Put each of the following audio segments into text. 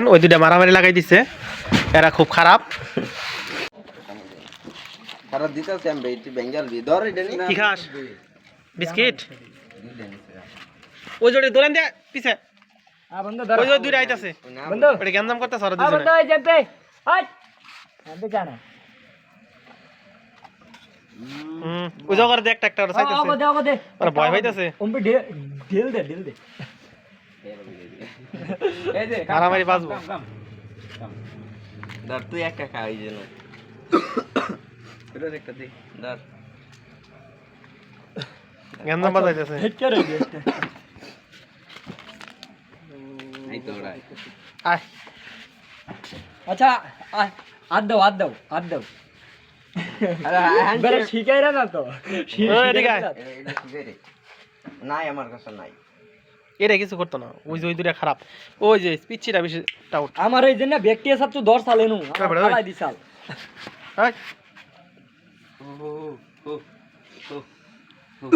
দেখেন ওই দুটা মারামারি লাগাই দিছে। এরা খুব খারাপ। তারা দিতেছে আমি বেটি বেঙ্গল বি ধর এটা নি। কি খাস? বিস্কিট? ওই জোরে দোলেন দে পিছে। ওই যে দুইটা আইতাছে। ওটা গ্যান্দাম করতেছে ওরা বন্ধু ওই যেতে হাট আমি জানা হুম ওই জগরে দে একটা একটা ওরা চাইতেছে। ওগো দে ওগো দে। ওরা ভয় পাইতেছে। ওমবে ঢিল দে ঢিল দে। মারামারি বাজবো ধর তুই খা জন্য একটা দে ধর গ্যান্দাম বাজাইতেছে। হেড করে দে এই তো ওরা। আয়। আচ্ছা দাও দাও হাত দাও। আরে শিখাই না তো। ওই শিখাই নাই আমার কাছে নাই। এটা কিছু করতো না। ওই যে ওই দুটা খারাপ। ওই যে পিচ্ছিটা বেশি টাউট আমার এই জন্য ব্যক্তি সব তো দশ সালে নু। ওই বেটা, ওই। ফালাই ও ও ও ও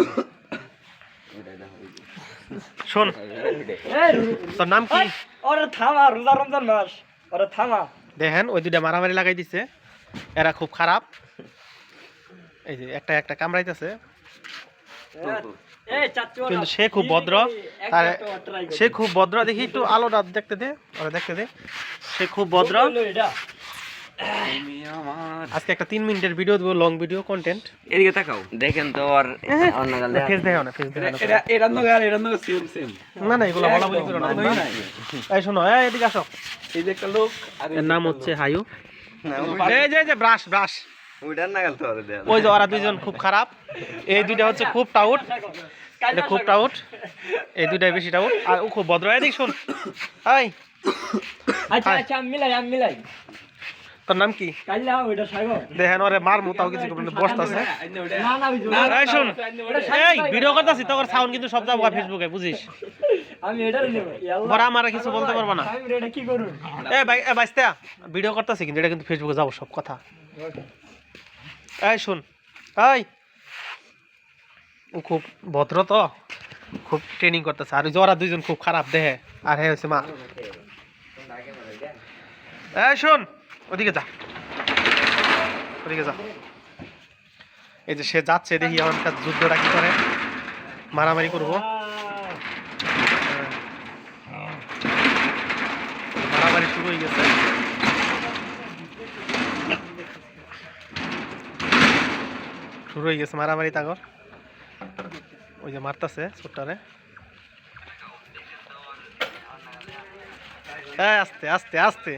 শোন তোর নাম কি? ওরে থামা রোজা রমজান মাস। ওরে থামা। দেখেন ওই দুটা মারামারি লাগাই দিছে। এরা খুব খারাপ। এই যে একটা একটা কামড়াইতেছে। কিন্তু সে খুব ভদ্র। আর। সে খুব ভদ্র। দেখি একটু আলোটা দেখতে দে ওরা দেখতে দে। সে খুব ভদ্র। আজকে একটা তিন মিনিটের ভিডিও দেবো লং ভিডিও কন্টেন্ট এদিকে তাকাও। দেখেন তো আর অন্য গাল ফেস দেখো না ফেস দেখো না এটা এটা নগে আর এটা নগে সেম সেম না না এগুলো বলা বলি করো না। এই শোনো এই এদিকে আসো। এই যে একটা লোক আর এর নাম হচ্ছে হায়ু। এই যে এই যে ব্রাশ ব্রাশ ওই যে ওরা দুইজন খুব খারাপ। এই দুইটা হচ্ছে খুব টাউট। এটা খুব টাউট। এই দুইটাই বেশি টাউট। আর ও খুব ভদ্র। এদিক শোন। হাই। আচ্ছা আচ্ছা আমি মিলাই আমি মিলাই। তোর নাম কি? দেখেন ওরে মারমু তাও কিছু করবেন বসতাছে। না না বুঝো এই শোন। এই ভিডিও করতেছি তোর সাউন্ড কিন্তু সব যাব ফেসবুকে বুঝিস? আমি এটার নেব। কিছু বলতে পারব না। এ ভাই বাইস্তা ভিডিও করতেছি কিন্তু এটা কিন্তু ফেসবুকে যাব সব কথা। এই শুন। এই। ও খুব ভদ্র তো। খুব ট্রেনিং করতেছে। আর ওরা দুইজন খুব খারাপ দেহে। আর হ্যাঁ হচ্ছে মা। এই শোন, ওদিকে যা। ওদিকে যা। এই যে সে যাচ্ছে, দেখি এখনকার যুদ্ধটা কি করে। মারামারি করব। মারামারি শুরু হয়ে গেছে। শুরু হয়ে গেছে মারামারি তাগর। ওই যে মারতাছে ছোট্টারে। আস্তে আস্তে আস্তে।